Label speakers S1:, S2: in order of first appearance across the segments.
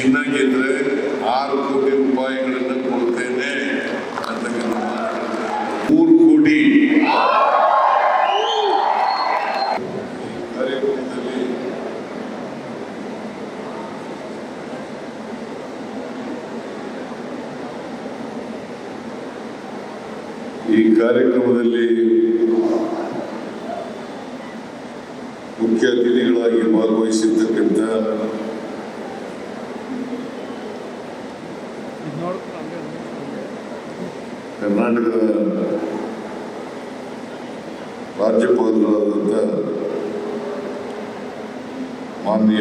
S1: ಚಿನ್ನ ಗೆದ್ರೆ ಆರು ಕೋಟಿ ರೂಪಾಯಿಗಳನ್ನು ಕೊಡ್ತೇನೆ ಅಂತ ಮೂರು ಕೋಟಿ. ಕಾರ್ಯಕ್ರಮದಲ್ಲಿ ಈ ಕಾರ್ಯಕ್ರಮದಲ್ಲಿ ಮುಖ್ಯ ಅತಿಥಿಗಳಾಗಿ ಭಾಗವಹಿಸಿರ್ತಕ್ಕಂಥ ಕರ್ನಾಟಕದ ರಾಜ್ಯಪಾಲರಾದಂಥ ಮಾನ್ಯ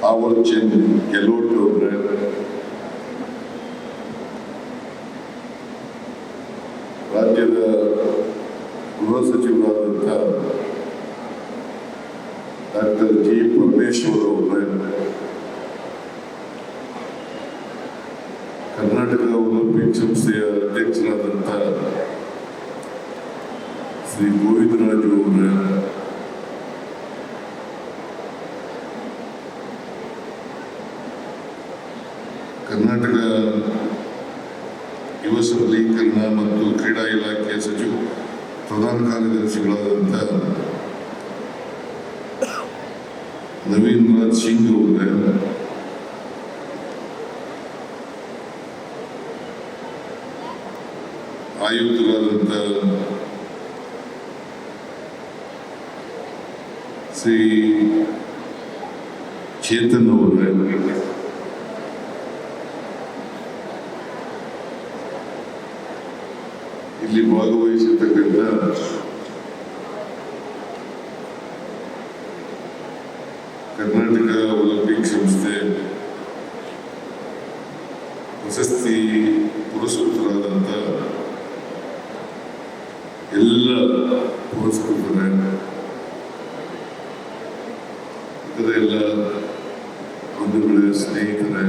S1: ತಾವರ್ ಚಂದ್ ಗೆಲೋಟ್ ಅವರೇ. ರಾಜ್ಯದ ಗೃಹ ಸಚಿವರಾದಂಥ ಡಾಕ್ಟರ್ ಜಿ ಪರಮೇಶ್ವರ್ ಅವರೇ ಕರ್ನಾಟಕ ಒಲಿಂಪಿಕ್ ಸಂಸ್ಥೆಯ ಅಧ್ಯಕ್ಷರಾದಂಥ ಶ್ರೀ ಗೋವಿಂದರಾಜು ಅವರ ಕರ್ನಾಟಕ ಯುವ ಸಬಲೀಕರಣ ಮತ್ತು ಕ್ರೀಡಾ ಇಲಾಖೆಯ ಸಚಿವ, ಪ್ರಧಾನ ಕಾರ್ಯದರ್ಶಿಗಳಾದಂಥ ನವೀನ್ ರಾಜ್ ಸಿಂಗ್ ಅವರೇ ಆಯುಕ್ತರಾದಂಥ ಶ್ರೀ ಚೇತನ್ ಅವರೇ. ಇಲ್ಲಿ ಭಾಗವಹಿಸಿರ್ತಕ್ಕಂಥ ಕರ್ನಾಟಕ ಒಲಿಂಪಿಕ್ ಸಂಸ್ಥೆ ಪ್ರಶಸ್ತಿ ಪುರಸ್ಕೃತರಾದಂಥ ಎಲ್ಲ ಪುರಸ್ಕೃತರೇ. ಇತರ ಎಲ್ಲ ಬಂಧುಗಳೇ ಸ್ನೇಹಿತರೇ,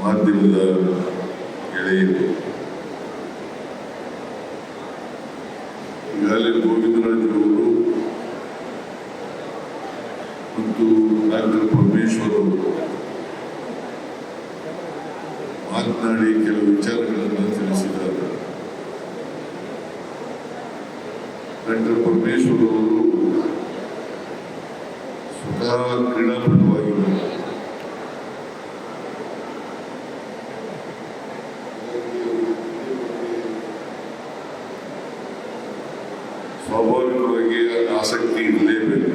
S1: ಮಾಧ್ಯಮದ ಗೆಳೆಯರು. ಈಗಾಗಲೇ ಗೋವಿಂದರಾಜರವರು ಮತ್ತು ಡಾಕ್ಟರ್ ಪರಮೇಶ್ವರ್ ಅವರು ಮಾತನಾಡಿ ಕೆಲವು ವಿಚಾರಗಳನ್ನು ಡಾಕ್ಟರ್ ಪರಮೇಶ್ವರ್ ಅವರು ಸ್ವತಃ ಕ್ರೀಡಾಪಟುವಾಗಿದ್ದರು ಸ್ವಾಭಾವಿಕವಾಗಿ ಆಸಕ್ತಿ ಇರಲೇಬೇಕು.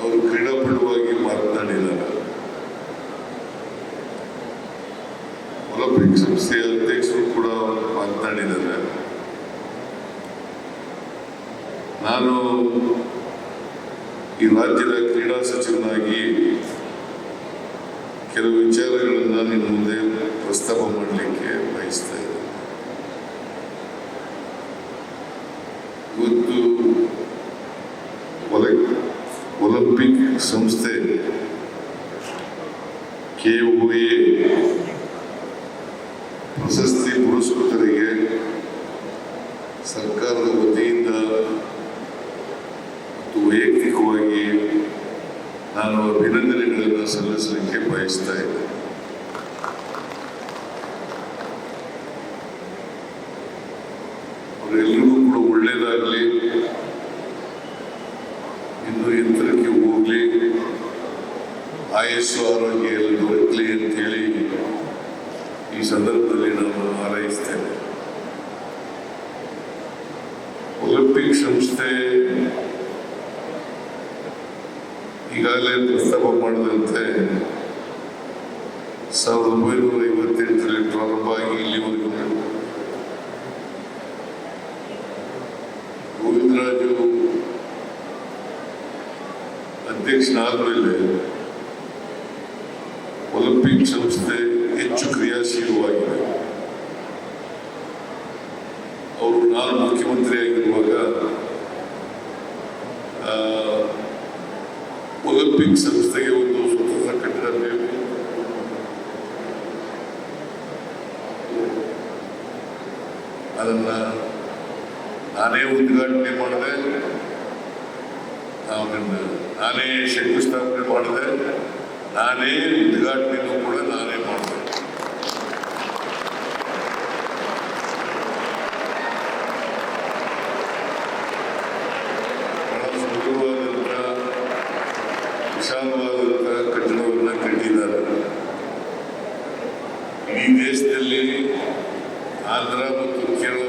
S1: ಅವರು ಕ್ರೀಡಾಪಟುವಾಗಿ ಮಾತನಾಡಿದ್ದಾರೆ. ಒಲಿಂಪಿಕ್ ಸಂಸ್ಥೆಯ ಅಧ್ಯಕ್ಷರು ಕೂಡ ಮಾತನಾಡಿದ್ದಾರೆ ನಾನು ಈ ರಾಜ್ಯದ ಕ್ರೀಡಾ ಸಚಿವನಾಗಿ ಕೆಲವು ವಿಚಾರಗಳನ್ನು ನಿಮ್ಮ ಮುಂದೆ ಪ್ರಸ್ತಾಪ ಮಾಡಲಿಕ್ಕೆ ಬಯಸ್ತಾ ಇದ್ದೇನೆ. ಇವತ್ತು ಒಲ, ಒಲಿಂಪಿಕ್ ಸಂಸ್ಥೆ ಕೆ ಒ ಎ ಪ್ರಶಸ್ತಿ ಪುರಸ್ಕೃತರಿಗೆ ಸರ್ಕಾರದ ವತಿಯಿಂದ ಮತ್ತು ವೈಯಕ್ತಿಕವಾಗಿ ನಾನು ಅಭಿನಂದನೆಗಳನ್ನು ಸಲ್ಲಿಸಲಿಕ್ಕೆ ಬಯಸ್ತಾ ಇದ್ದೇನೆ ಅವರೆಲ್ಲರಿಗೂ ಕೂಡ ಒಳ್ಳೆಯದಾಗಲಿ ಇನ್ನು ಯಂತ್ರಕ್ಕೆ ಹೋಗಲಿ, ಆಯಸ್ಸು, ಆರೋಗ್ಯ ಎಲ್ಲ ದೊರಕಲಿ ಅಂತೇಳಿ ಈ ಸಂದರ್ಭದಲ್ಲಿ ನಾನು ಹಾರೈಸ್ತೇನೆ ಒಲಿಂಪಿಕ್ ಸಂಸ್ಥೆ ಈಗಾಗಲೇ ಪ್ರಸ್ತಾಪ ಮಾಡಿದಂತೆ ಸಾವಿರದ ಒಂಬೈನೂರ ಐವತ್ತೆಂಟರಲ್ಲಿ ಪ್ರಾರಂಭ ಆಗಿ ಇಲ್ಲಿವರೆಗೂ ಗೋವಿಂದರಾಜು ಅಧ್ಯಕ್ಷನಾದ್ಮೇಲೆ ಒಲಿಂಪಿಕ್ ಸಂಸ್ಥೆ ಹೆಚ್ಚು ಕ್ರಿಯಾಶೀಲವಾಗಿದೆ ಅವರು ನಾನು ಮುಖ್ಯಮಂತ್ರಿ ಡೋಪಿಂಗ್ ಸಂಸ್ಥೆಗೆ ಒಂದು ಸ್ವತಂತ್ರ ಕಟ್ಟಡ ಅದನ್ನ ನಾನೇ ಉದ್ಘಾಟನೆ ಮಾಡಿದೆ. ಅದನ್ನು ನಾನೇ ಶಂಕುಸ್ಥಾಪನೆ ಮಾಡಿದೆ. ನಾನೇ ಉದ್ಘಾಟನೆಯೂ ಕೂಡ ಆಂಧ್ರ ಮತ್ತು ಕೇರಳ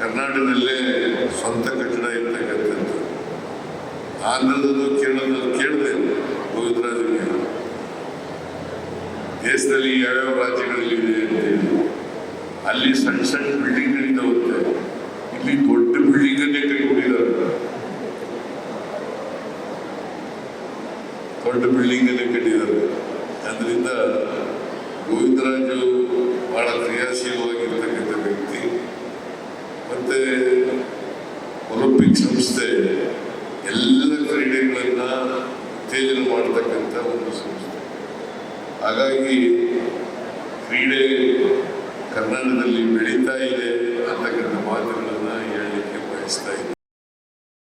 S1: ಕರ್ನಾಟಕದಲ್ಲೇ ಸ್ವಂತ ಕಟ್ಟಡ ಇರ್ತಕ್ಕಂಥದ್ದು. ಆಂಧ್ರದಲ್ಲೂ ಕೇರಳದಲ್ಲೂ ಕೇಳಿದೆ ಗೋವಿಂದರಾಜನಿಗೆ. ದೇಶದಲ್ಲಿ ಯಾವ್ಯಾವ ರಾಜ್ಯಗಳಲ್ಲಿ ಇದೆ ಅಂತೇಳಿ ಅಲ್ಲಿ ಸಣ್ಣ ಸಣ್ಣ ಬಿಲ್ಡಿಂಗ್ಗಳಿದ್ದಾವಂತೆ ಇಲ್ಲಿ ಗೋವಿಂದರಾಜು ಬಹಳ ಕ್ರಿಯಾಶೀಲವಾಗಿರ್ತಕ್ಕಂಥ ವ್ಯಕ್ತಿ. ಮತ್ತು ಒಲಿಂಪಿಕ್ ಸಂಸ್ಥೆ ಎಲ್ಲ ಕ್ರೀಡೆಗಳನ್ನ ಉತ್ತೇಜನ ಮಾಡತಕ್ಕಂಥ ಒಂದು ಸಂಸ್ಥೆ. ಹಾಗಾಗಿ ಕ್ರೀಡೆ ಕರ್ನಾಟಕದಲ್ಲಿ ಬೆಳೀತಾ ಇದೆ ಅಂತಕ್ಕಂಥ ಮಾತುಗಳನ್ನು ಹೇಳಲಿಕ್ಕೆ ಬಯಸ್ತಾ